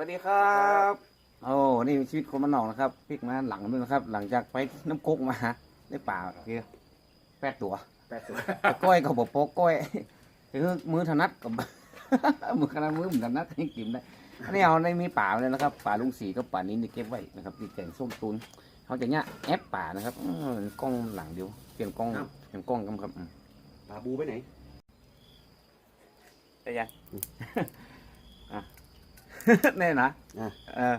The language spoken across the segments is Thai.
วัสดีครับ โอ้ นี่ชีวิตคนมันนอกนะครับพลิกมาหลังด้วยนะครับ หลังจากไปน้ำกุกมาได้ป่าคือแปดตัวแปดตัวแต่ก้อยก็บอกโป๊กก้อยคือมือถนัดกับ มือขนาดมือเหมือนกันนะให้กินได้อันนี้เอาในมีป่าเลยนะครับ ป่าลุงสีกับป่านี้นี่เก็บไว้นะครับที่แกงส้มตุนเขาจะเนี่ยแอปป่านะครับอื้อกล้องหลังเดียวเปลี่ยนกล้องเปลี่ยนกล้องกันครับอืม ปลาบูไปไหน ได้ยัง อะ แน่นะอะ เออ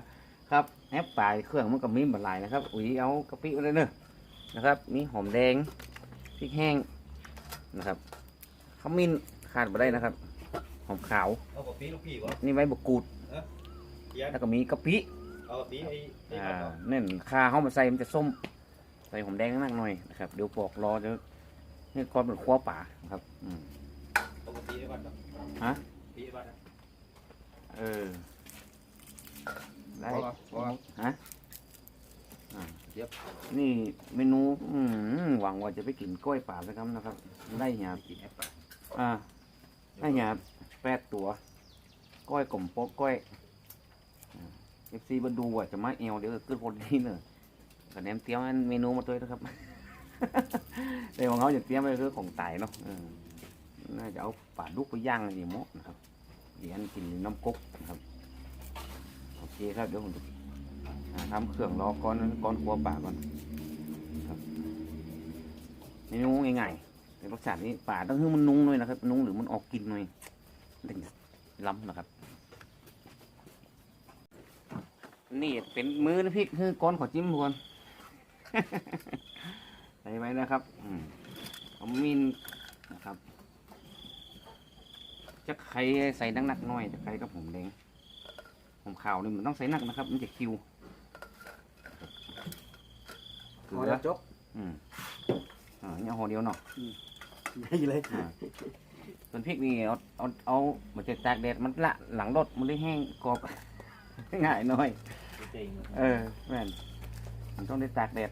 ครับแอปปลายเครื่องมันก็มีบหลายนะครับ อุ้ยเอากะปิอะไรเนอะนะครับ มีหอมแดงพริกแห้งนะครับขมิ้นขาดไปได้นะครับ หอมขาว เอากะปิลูกพี่วะนี่ใบมะกรูดเดี๋ยว แล้วก็มีกะปิ เอากะปิไอ้ไอ้อ่าครับเน่นคาเข้ามาใส่มันจะส้ม ใส่หอมแดงนักหน่อยนะครับ เดี๋ยวปอกรอเดี๋ยวนี่ก้อนเป็นขั้วป่านะครับอืม เอากะปิไอ้บ้านครับฮะ กะปิไอ้บ้านนะเออ ได้พอละพอละฮะอ่าเดี๋ยวนี่เมนูอืมหวังว่าจะไปกินกล้วยป่าสักคำนะครับ ได้หยาบกินแอปปลาอ่าได้หยาบแปดตัวก้อยกลมโป๊กก้อยเอฟซีมาดูว่าจะมาเอวเดี๋ยวขึ้นคนนี้เนอะคะแนนเตรียมอันเมนูมาด้วยนะครับแต่ของเขาจะเตรียมไว้คือของไต่เนาะเออน่าจะเอาป่าดุกไปย่างอะไรอย่างเงี้ยนะครับเดี๋ยวอันกินน้ำกุ๊กนะครับโอ เคครับเดี๋ยวผมจะทำเครื่องรอก้อนก้อนหัวป่าก่อนครับเมนูง่ายๆแต่รสชาตินี้ป่าต้องให้มันนุ่งหน่อยนะครับ นุ่งหรือมันออกกินหน่อยถึงล้ำนะครับ นี่เป็นมือนะพี่คือก้อนขอจิ้มก่อนใส่ไว้นะครับอืมเอมินนะครับจะใครใส่นักๆหน่อยจะใครกับผมแดง ผมขาวนี่มันต้องใส่หนักนะครับ มันจะคิวเกพอลืแล้อวจบอืมอ่าเนี่ยห่อเดียวเนาะใหญ่เลยอ่าส่วนพริกนี่เอาเอาเอามันจะตากแดดมันละหลังรถมันได้แห้งกรอบง่ายหน่อยเจ๋งเออแม่นมันต้องได้ตากแดด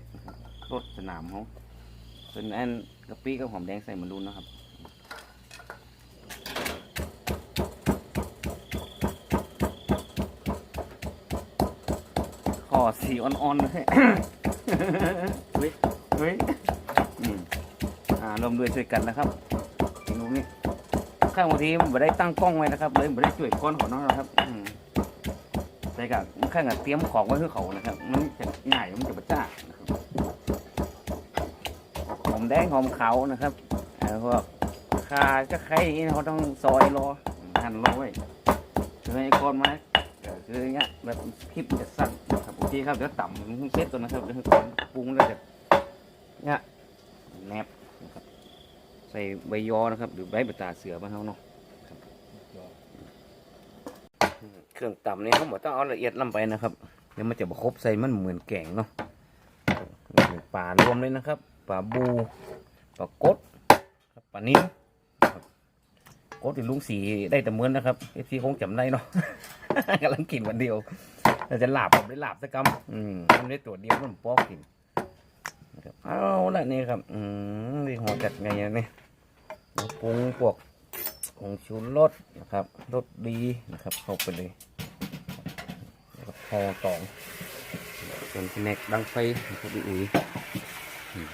รถสนามเขาส่วนอันกะปิกับหอมแดงใส่มันรุนนะครับ ขอสีอ่อนๆเลยเฮ้ยเฮ้ยอืมอ่ารวมด้วยช่วยกันนะครับเมนูนี้ข้างบางทีมันไม่ได้ตั้งกล้องไว้นะครับ เลยไม่ได้ช่วยก้อนของน้องนะครับอืมแต่กับข้างกับเตรียมของไว้ให้เขานะครับ มันจะง่ายมันจะประจ้านะครับหอมแดงหอมขาวนะครับเอ่อพวกคาจะไข่นี่เขาต้องซอยรอหั่นรอไว้คือให้ก้อนมาก็คืออย่างเงี้ยแบบคลิปมันจะสั้น นะครับเครับเดี๋ยวต่ำเซตก่อนะครับเดี๋ยวต้อนปรุงแล้วเดี๋ยวเนี่ยแนบนะครับใส่ใบยอนะครับ หรือใบบัตาเสือบ้านเขาเนาะเครื่องต่ำนี่เขาบอกต้องเอาละเอียดลำไปนะครับเดี๋ยวมันจะบครบใส่มันเหมือนแกงเนาะปลารวมเลยนะครับปลาบูปลากดปลานิ้วกดที่ลุงสีได้แต่เหมือนนะครับเอฟซีคงจำได้เนาะกำลังกินวันเดียว เราจะหลาบผมได้หลาบสักกำอืมทำได้ตัวเดียวมันปอกกินนะครับเอาละนี่ครับ อืมนี่หัวจัดไงอะเนี่ยปรุงพวกผงชูรสนะครับรสดีนะครับ เข้าไปเลยแล้วก็พอตองส่วนแผนกดังไฟนะครับพี่อุ๋ยอืม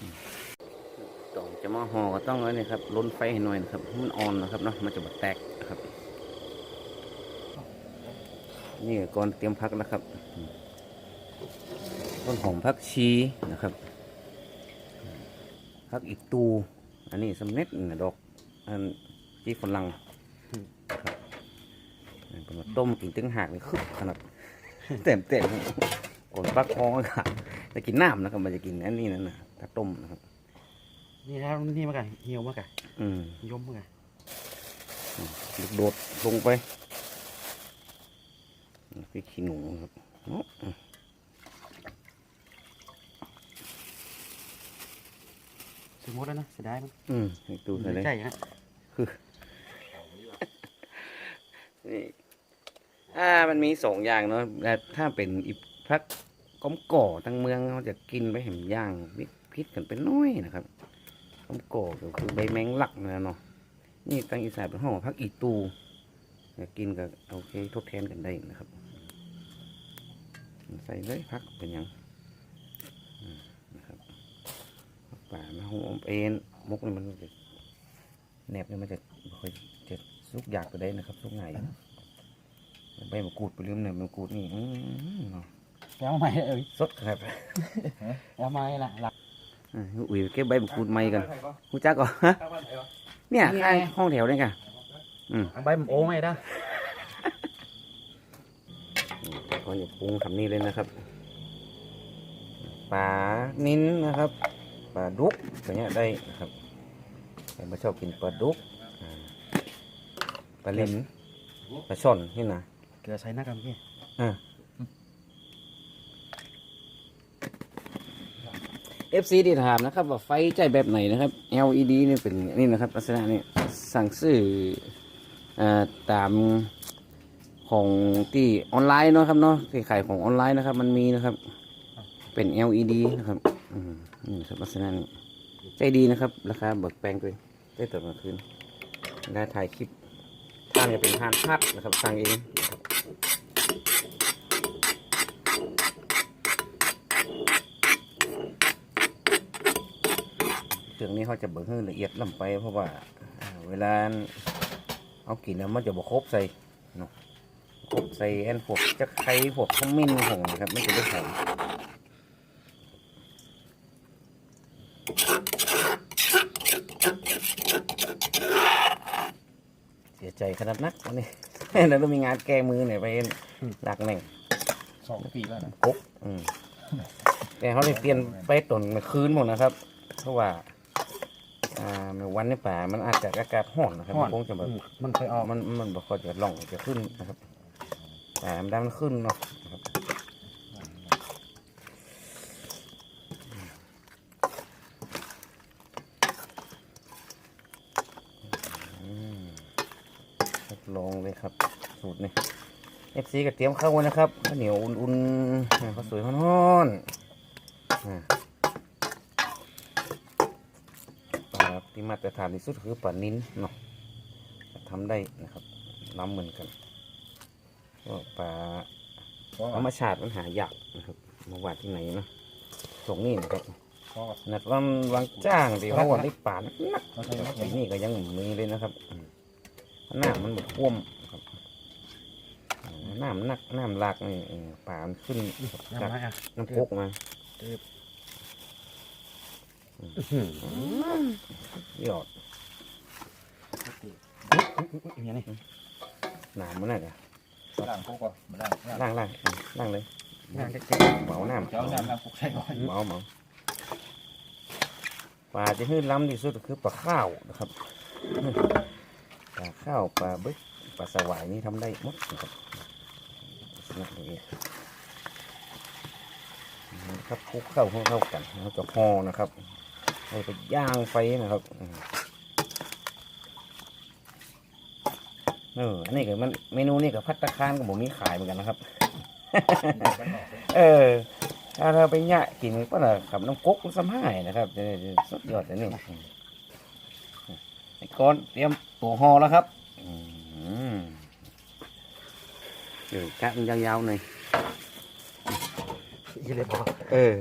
อืมตองจะมาห่อก็ต้องไว้นี่ครับล้นไฟให้หน่อยนะครับให้มันอ่อนนะครับเนาะมันจะบดแตกนะครับ นี่ก่อนเตรียมพักนะครับอืมต้นหอมพักชีนะครับ พักอีกตู อันนี้สำเร็จนะดอกอันจีฝรั่งนะครับเป็นมาต้มกินตึงหากเลยคึกขนาดเต็มเต็มก่อนปักคองค่ะจะกินน้ำนะครับมันจะกินอันนี้นั่นนะถ้าต้มนะครับ นี่ครับนี่มากันเหี่ยวมากันอืมยมมากันลูกโดดลงไป พี่ขี้หนูครับเนาะสมมติแล้วนะเสียดายมันอืมให้ดูใส่เลยใช่ฮะนี่อ่ามันมีสองอย่างเนาะแต่ถ้าเป็นอีพักก้มก่อทั้งเมืองเขาจะกินไปเห็นย่างมิพิษกันเป็นน้อยนะครับก้มก่อก็คือใบแมงลักนะเนาะนี่ตั้งอีสานเป็นห้องพักอีตู อยากกินก็โอเคทดแทนกันได้นะครับ ใส่เลยพักเป็นหยังอืมนะครับผักป่ามาหอมเอ็นมุกนี่มันจะแหนบนี่มันจะบ่ค่อยจะสุกอยากก็ได้นะครับสุกง่ายใบมะกรูดไปลืมเนี่ยมะกรูดนี่อื้อเนาะแล้วไหมเอ้ยสดครับแล้วไหมล่ะหลักอ่าอุ้ยเก็บใบมะกรูดใหม่กันหูจักก่อนฮะเนี่ยข้างห้องแถวนี่ค่ะอืมเอา ใบมันโอ้ไหมด้าก่อนจะปรุงทำนี่เลยนะครับปลานิ้นนะครับปลาดุกอย่างเงี้ยได้นะครับใครมาชอบกินปลาดุกอ่าปลาลิ้นปลาช่อนนี่นะเกลือใส่หน้ากันเมื่อกี้อ่า FC ที่ถามนะครับว่าไฟใจแบบไหนนะครับ LED นี่เป็นนี่นะครับลักษณะนี้สั่งซื้ออ่า ตามของที่ออนไลน์เนาะครับเนาะที่ขายของออนไลน์นะครับ มันมีนะครับ เป็น LED นะครับอืมนี่ครับลักษณะนี้ใจดีนะครับ ราคาเบิกแปลงด้วยได้ตอกลางคืนได้ถ่ายคลิปท่านจะเป็นทานพัดนะครับสั่งเองนะครับเรื่องนี้เขาจะเบิกให้ละเอียดลำไปเพราะว่าเวลา เอากินแล้วมันจะบกครบใส่เนาะครบใส่แอนพวกจะไคร้พวกขมิ้นของนะครับไม่จะได้หอมเสียใจขนาดนักวันนี้แล้วต้องมีงานแก้มือเนี่ยไปหลักแหน่งสองปีแล้วนะกุ๊กอืมแต่เขาได้เปลี่ยนไปตนคืนหมดนะครับ เพราะว่า อ่าในวันในป่ามันอาจจะอากาศร้อนนะครับมันคงจะแบบอืมมันเคยออกมันมันบอกว่าจะล่องจะขึ้นนะครับป่ามันดันขึ้นเนาะนะครับอืมทดลองเลยครับ สูตรนี้เอฟซีก็เตรียมข้าวไว้นะครับข้าวเหนียวอุ่นๆอ่าข้าวสวยฮ้อนๆอ่าปลาที่ มาตรฐานที่สุดคือปลานิ้นเนาะทำได้นะครับน้ำเหมือนกันก็ปลาธรรมชาติมันหายากนะครับมาว่าที่ไหนเนาะตรงนี้นะครับนัดวันวางจ้างดีเพราะว่าได้ปลานักๆเราใช้ไอ้นี่ก็ยังมีเลยนะครับอืมหน้ามันหมดท่วมครับอ่าน้ำหนักน้ำหลากนี่เออป่ามันขึ้นน้ำจากไหมอะน้ำพกมาห ยอดอย่างนี้หนามมันน่ะเดี๋ยวล่างพวกว่ามาล่างล่างล่างอืมล่างเลยงานเล็กเหมาน้ำเจ้าน้ำล่างพวกใส่ก่อนเหมาเหมาปลาจะให้ล้ำที่สุดคือปลาข้าวนะครับปลาข้าวปลาบึกปลาสวายนี่ทำได้หมดนะครับลักษณะนี้ครับคลุกเข้าเข้ากันเราจะห่อนะครับ เราไปย่างไฟนะครับอืมเอออันนี้ก็มันเมนูนี่กับพัตตาคารกับผมมีขายเหมือนกันนะครับ เออ ถ้าเราไปย่ากินก็นะกับน้ำกุ๊กน้ำซ้ำห้ายนะครับจะจะสุดยอดเลยนี่ไอ้ก้อนเตรียมตัวห่อแล้วครับอืมเออกะมันยาวๆหน่อยยี่เลยบอกเออ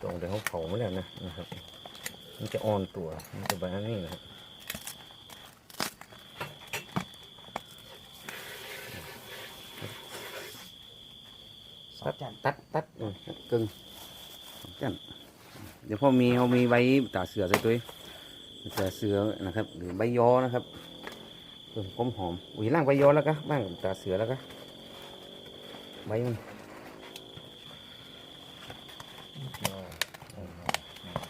ตรงเดี๋ยวเขาเผามาแล้ว นะนะครับมันจะอ่อนตัว มันจะแบบนี้นะครับสองจานตัดตัดอืมตัดกึ่งจันเดี๋ยวพอมีเขามีใบตาเสือใส่ตัวตาเสือนะครับ หรือใบยอนะครับเพิ่มความหอมอุ้ยล่างใบยอแล้วก็บ้างตาเสือแล้วก็ใบมันเออเถอะอะ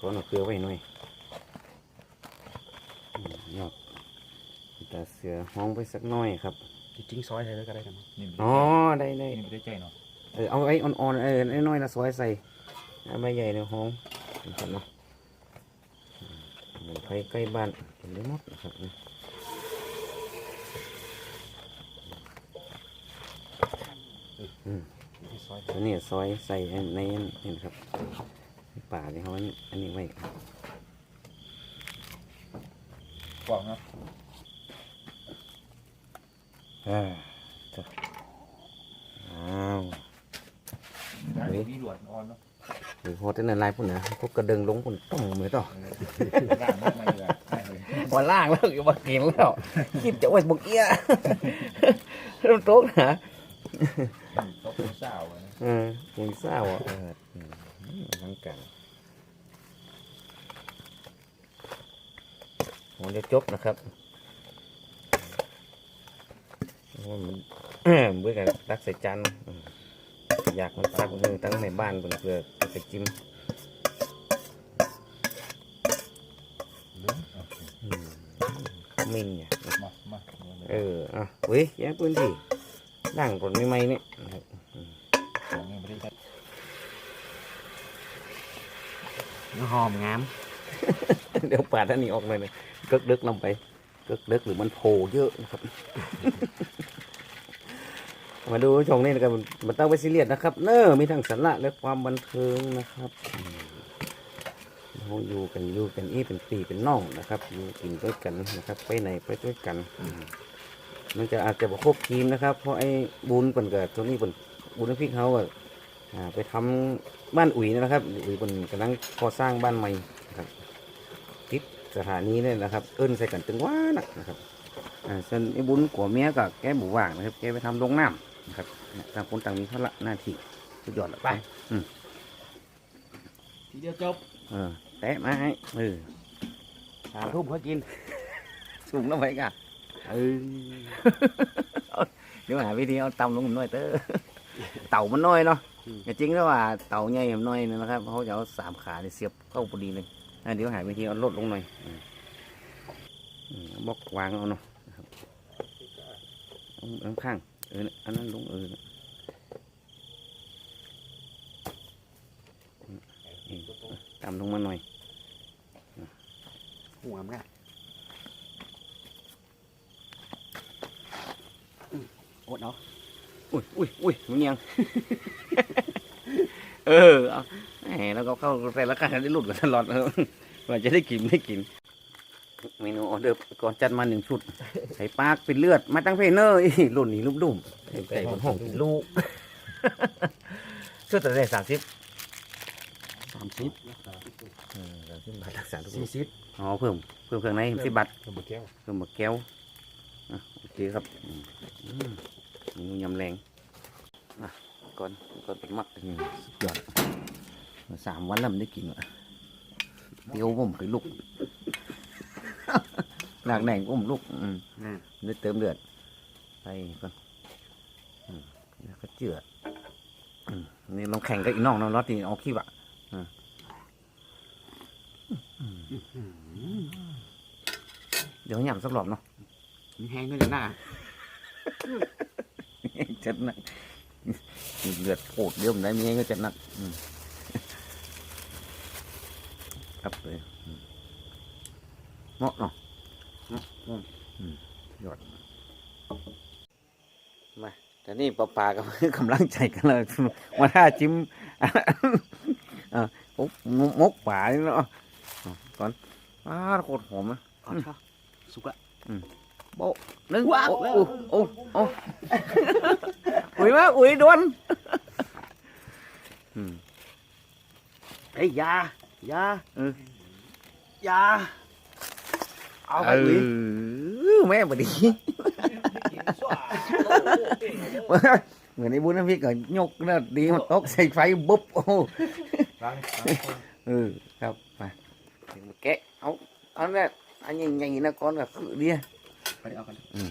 ก่อนเอาเกลือไว้หน่อยอืมยอดตาเสือห้องไปสักหน่อยครับจริงๆซอยใส่เลยก็ได้กันนี่อ๋อได้ได้นี่ไม่ได้ใจเนาะเออเอาไอ้อ่อนๆเออไอ้น้อยนะซอยใส่เอาใบใหญ่ในห้องนะครับเนาะเหมไผใกล้บ้านเห็นได้หมดนะครับ อันนี้ซอยใส่ในในนี่นะครับป่าที่เขาอันนี้ไว้กว้างนะอ่าจ้ะอ้าวได้เฮ้ยมีหลวดอ่อนเนาะหรือโหดในลายพุ่นนะพวกกระเดิงลงพุ่นต้องมือต่อร่างมากไม่เลยได้เลยพอล่างแล้วก็มากินแล้วคิดจะไว้บกเอี้ยเริ่มโต๊ะนะ ต้องเป็นสาวอะนะเออยังเศร้าอะเออทั้งกันผมจะจบนะครับโอ้ยมันเบื่อกันรักใส่จานอยากมันซักมือตั้งในบ้านเพื่อเพื่อไปจิ้มมิ้นเนี่ยมามาเอออะเว้ยแย่ปืนที่ ด่างก่อนไม่ไหมเนี่ยนะครับของยังไม่ได้ใช้หอมงามเดี๋ยวปาดอันนี้ออกเลยเลยเกิกเดึกลงไปเกิกเดึกหรือมันโผล่เยอะนะครับ มาดูช่องนี้นะครับมันมันต้องไปซีเรียสนะครับ เนอะมีทั้งสาระและความบันเทิงนะครับอืมเราอยู่กันอยู่กันอีเป็นปีเป็นน้องนะครับ อยู่กินด้วยกันนะครับ ไปไหนไปด้วยกันอื มมันจะอาจจะบ่ครบทีมนะครับ เพราะไอ้บุญเปิ่นเกิดตัวนี้เปิ่นบุญน้ำพริกเขาอะอ่าไปทำบ้านอุ๋ยนะครับอุ๋ยเปิ่นกำลังก่อสร้างบ้านใหม่นะครับติดสถานีเนี่ยนะครับ เอิ้นใส่กันตึงว่านะนะครับอ่าส่วนไอ้บุญกัวเมียกับแกบุว่างนะครับ แกไปทำโรงน้ำนะครับต่างคนต่างมีภาระหน้าที่สุดยอดละไปทีเดียวจบเออแตะมาให้เออสามทุ่มเขากินสูงแล้วไปกะ เออเดี๋ยวหาวิธีเอาตำลงหน่อยเตอเต่ามันน้อยเนาะแต่จริงแล้วว่าเต่าใหญ่มันน้อยนะครับเขาจะเอาสามขาเนี่ยเสียบเข้าพอดีเลยเดี๋ยวหาวิธีเอาลดลงหน่อยบล็อกวางเอาเนาะนะครับเอาเอาข้างเอออันนั้นลงเออนะอืมนี่ตำลงมาหน่อยหัวมัน อดเนาะอุ้ยอุ้ยอุ้ยมันยัง เออเอาแหมแล้วก็เข้าแต่ละการได้หลุดกันตลอดเออว่าจะได้กินไม่กิน เมนูออเดอร์ก่อนจัดมาหนึ่งชุด ใส่ปากเป็นเลือด มาตั้งเพเนอร์อีรุ่นนี้ลุ่มดุ่มใส่ไก่บนห้องเป็นลูกเสื้อตัวได้สามสิบสามสิบสามสิบบาทรักษาทุกสี่สิบอ๋อเพิ่มเพิ่มเครื่องในสิบบาทตัวแก้วเพิ่มมะแก้วอะโอเคครับอืมอืมเมนู ยำแรงอะก่อนก่อนเป็นมักอืมสุดยอดสามวันแล้วมันได้กินอะเตียวผมเคยลุกหนักแหน่งผมลุกอืมนะได้เติมเลือดไปก่อนอืมแล้วก็เจืออืมนี่ลองแข่งกับอีน้องน้องรอดที่เอาขี้บะอืมเดี๋ยวหยำสักรอบเนาะมีแห้งด้วยเดี๋ยวหน้า จัดหนักเลือดโผดเดี๋ยวผมได้มีให้ก็จัดหนักครับเลยอืมเหมาะเนาะเหมาะอืมยอดมาแต่นี่ปลาปลากับกำลังใจกันเลยมาท่าจิ้มอะมกมกป่าเนาะก่อนอ้าโคตรหอมนะก่อนค่สุกละ โบะหนึ่งว้าวโอ้โอ้โอ้โอ้อุ้ยมาอุ้ยโดนอืมเฮ้ยอยาอยาเอออยาเอาไปเออุ้ยอแม่บดีเหมือนไอ้บุญน้ำพริกก็ยกนะดีมันตกใส่ไฟบุ๊บโอ้ล้างล้างคนเออครับมาถึงมาแกะเอาเอาเนี่ยอันใหญ่ๆนะก้อนก็คือเดีย ไปเอากันอืม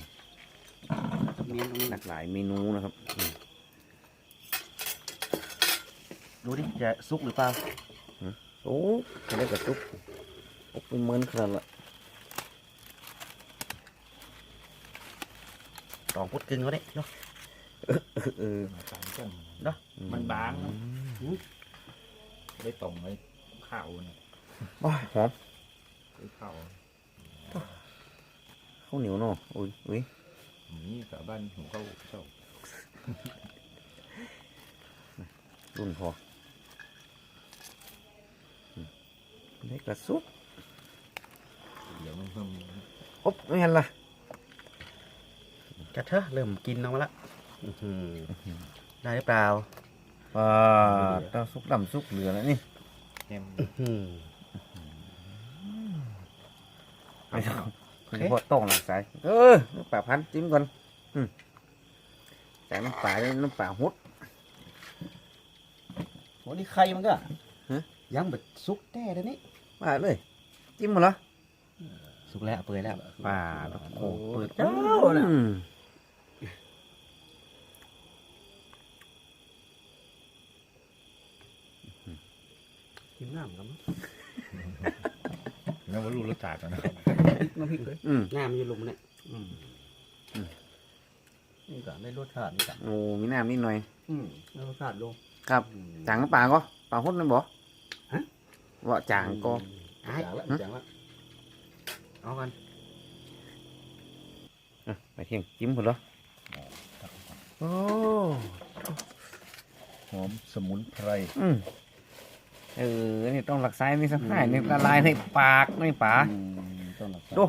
เมียนตรงนี้หลากหลายเมนูนะครับอืมดูดิจะสุกหรือเปล่าโอ้ใครได้กระตุกโอ้เป็นเหมือนขนาดละตองพุดกึ่งก็ได้เนาะเออสามจังมันบางได้ต่องไว้ข้าวเนี่ยว้าหอมได้ข้าว ข้าวเหนียวเนาะอุ้ยอุ้ยนี่กับบ้านผมเข้าเช่ารุ่นพออืมเล็กกระซุกเดี๋ยวมันเพิ่มอ๊บไม่เห็นละจัดเถอะเริ่มกินออกมาละอื้อหือได้หรือเปล่าปลาตาซุกดำซุกเหลือแล้วนี่เค็มอื้อหือไม่ ต้องคุณพ่อต้องหลักสาย เออน้ำปลาพันจิ้มก่อนอืมใส่น้ำปลาด้วยน้ำปลาฮุดโหนี่ไข่มันก็ฮะยังแบบซุกแต้เดี๋ยวนี้มาเลย จิ้มหมดเหรอสุกแล้วเปื่อยแล้วปลาโอ้โหเปิดเจ้าน่ะอืมกินน้ำกันมั้งแล้วมารู้รสชาติก่อนนะครับ น้ำพริกเลยอืมน้ำมันจะลงเนี่ยอืมนี่ก็ได้รสชาตินี่กันโอ้มีน้ำนิดหน่อย อืมได้รสชาติลงครับอืมจางน้ำปลาก็ปลาฮุดนั่นบ่ฮะ ว่าจางก็จางละจางละเอากันอะไปเที่ยงจิ้มหมดเหรอโอ้หอมสมุนไพรอืมเออนี่ต้องหลักสายนี่สักหน่อยนี่ละลายในปากในปลาอืมต้องรักษา ดู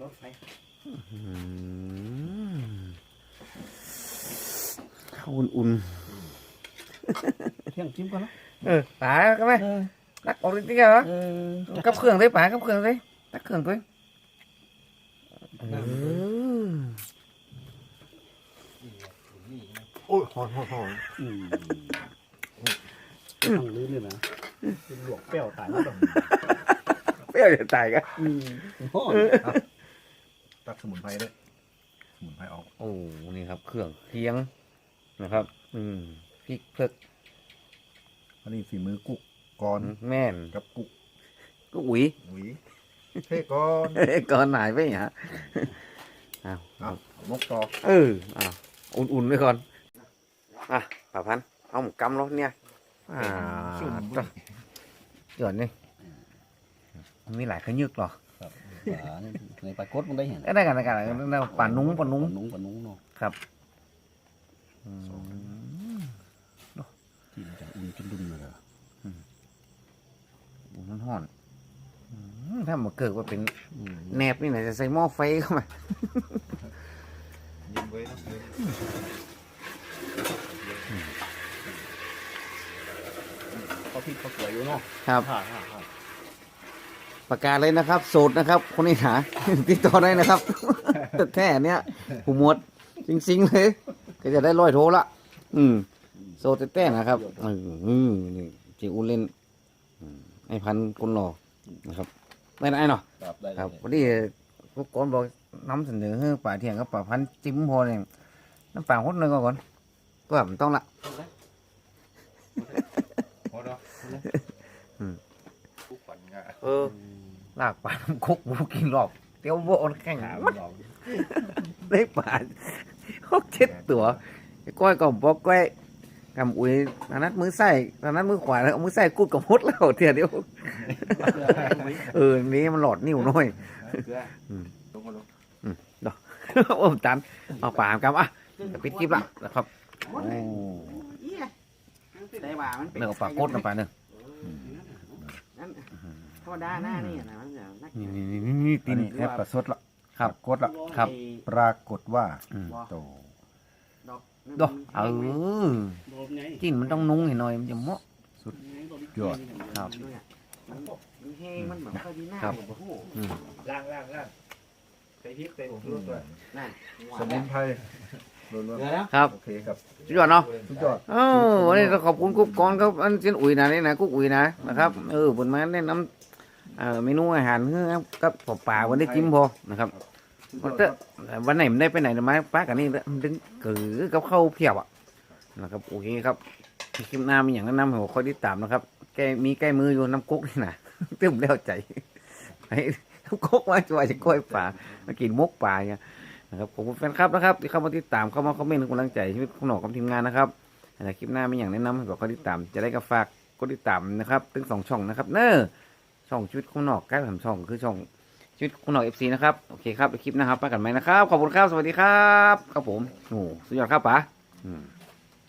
รถไฟอืมข้าวอุ่นเที่ยงจิ้มก่อนนะๆเออปลาก็ไหมเออตักออกเลยที่เหรอเออกับเครื่องเลยปลากับเครื่องเลยตักเครื่องด้วยเออโอ้ยหอมหอมหอมอืมต้องลื้อเลยนะ เป็นหลวกเปรี้ยวตายแล้วแบบเปรี้ยวจะตายกันอืมโอ้ยตักสมุนไพรด้วยสมุนไพรออกโอ้นี่ครับ เครื่องเคียงนะครับ อืมพริกเพิกอันนี้ฝีมือกุ๊กกอนแม่นกับกุ๊กก็อุ๋ยหวีเท่ก้อนเอ้ยก่อนหายไปฮะอ้าวอะมกต่อเอออ้าวอุ่นๆไว้ก่อนอะป่าพันธุ์เอาหมูกำแล้วเนี่ย อ่าสุ่มจ้ะหย่อนนี่มีหลายขยึกหรอป่านี่ในปลากดมันได้เห็นเอ้ยได้กันได้กันได้ป่านุ้งป่านุ้งปนุ่งปนุ่งเนาะครับอืมที่มันจะอุ่นจนดุนเลยเหรออุ่นมันห่อนอืมถ้ามาเกิดว่าเป็นอืมแหนบนี่ไหนจะใส่หม้อไฟเข้ามา ยิงไว้นะ เขาพี่เขาสวยอยู่เนาะ ครับฮ่าฮ่าฮ่าประกาศเลยนะครับ โสดนะครับ คนนี้หา ติดต่อได้นะครับ แต่แท้ๆเนี่ยหูหมดจริงๆเลยก็จะได้ร้อยโทรละ อืม โซเต้ๆนะครับอืมอืมนี่จิอูเล่นอืมไอ้พันคนหล่อนะครับไม่ได้เนาะครับได้ครับเลยพอดีพวกก่อนบอกน้ำเสนอให้ป่าเที่ยงกับป่าพันจิ้มพอเนี่ยน้ำป่าหดเลยก่อนเพื่อมันต้องละ เออลากป่าน้ำคุกบูกินรอบเตี้ยวโบนแข่งขามัมัดนหลอกได้ป่าหกเจ็ดตัวไอ้ก้อยก็บอกก้อยกำอุ้ยตอนนั้นมือใส่ตอนนั้นมือขวาแล้วเอามือใส่กุดกับหดแล้วเทียเดียวเออนี้มันหลอดนิ้วหน่อยลงมาลงโอ้จันเอาป่ามครับอะจะปิดคลิปละนะครับโอ้ได้ว่ามันเนื้อปลากดลงไปเนอะธรรมดาหน้านี่นะมันจะนักนี่นี่นี่นี่ตีนนนี้แอปประสดละครับ กดละครับ ปรากฏว่าอืมโต ดอกดอกเออกินมันต้องนุ่งให้หน่อยมันจะเหมาะ ยอด ครับมันแห้งมันแบบค่อยดีหน้าครับโอ้โหอืมล่างล่างล่างใส่พริกใส่ผงชูรสด้วยนั่นสมุนไพรล้วนเดี๋ยวแล้วครับๆโอเคครับสุดยอดเนาะสุดยอด เอ้าวันนี้ต้องขอบคุณกุ๊กกอนครับอันเช่นอุ๋ยนะนี่นะกุ๊กอุ๋ยนะนะครับเออบนมาแนะนำ เอ่อเมนูอาหารเพื่อกับปอป่าวันได้จิ้มพอนะครับวันเตอร์วันไหนมันได้ไปไหนมาป้ากันนี่ดึงกือกับข้าวเพียบอะนะครับโอเคครับคลิปหน้ามีอย่างแนะนำให้ผมคอยติดตามนะครับแกมีใกล้มืออยู่น้ำกุ๊กนี่นะตึ้มแล้วใจไอ้น้ำกุ๊กมาช่วยจะกล้วยป่ามากินมุกป่าเนี่ยนะครับขอบคุณแฟนคลับนะครับที่เข้ามาติดตามเข้ามาคอมเมนต์ให้กำลังใจชีวิตคุณหนอกกับทีมงานนะครับแต่คลิปหน้ามีอย่างแนะนำให้บอกคอยติดตามจะได้ก็ฝากกดติดตามนะครับถึงสองช่องนะครับ เนอ ช่องชีวิตคุณหนอกใกล้ผมช่องคือช่องชีวิตคุณหน่อกเอฟซีนะครับโอเคครับคลิปนะครับไปกันไหมนะครับขอบคุณครับสวัสดีครับครับผมโอ้สุดยอดครับป๋าอืม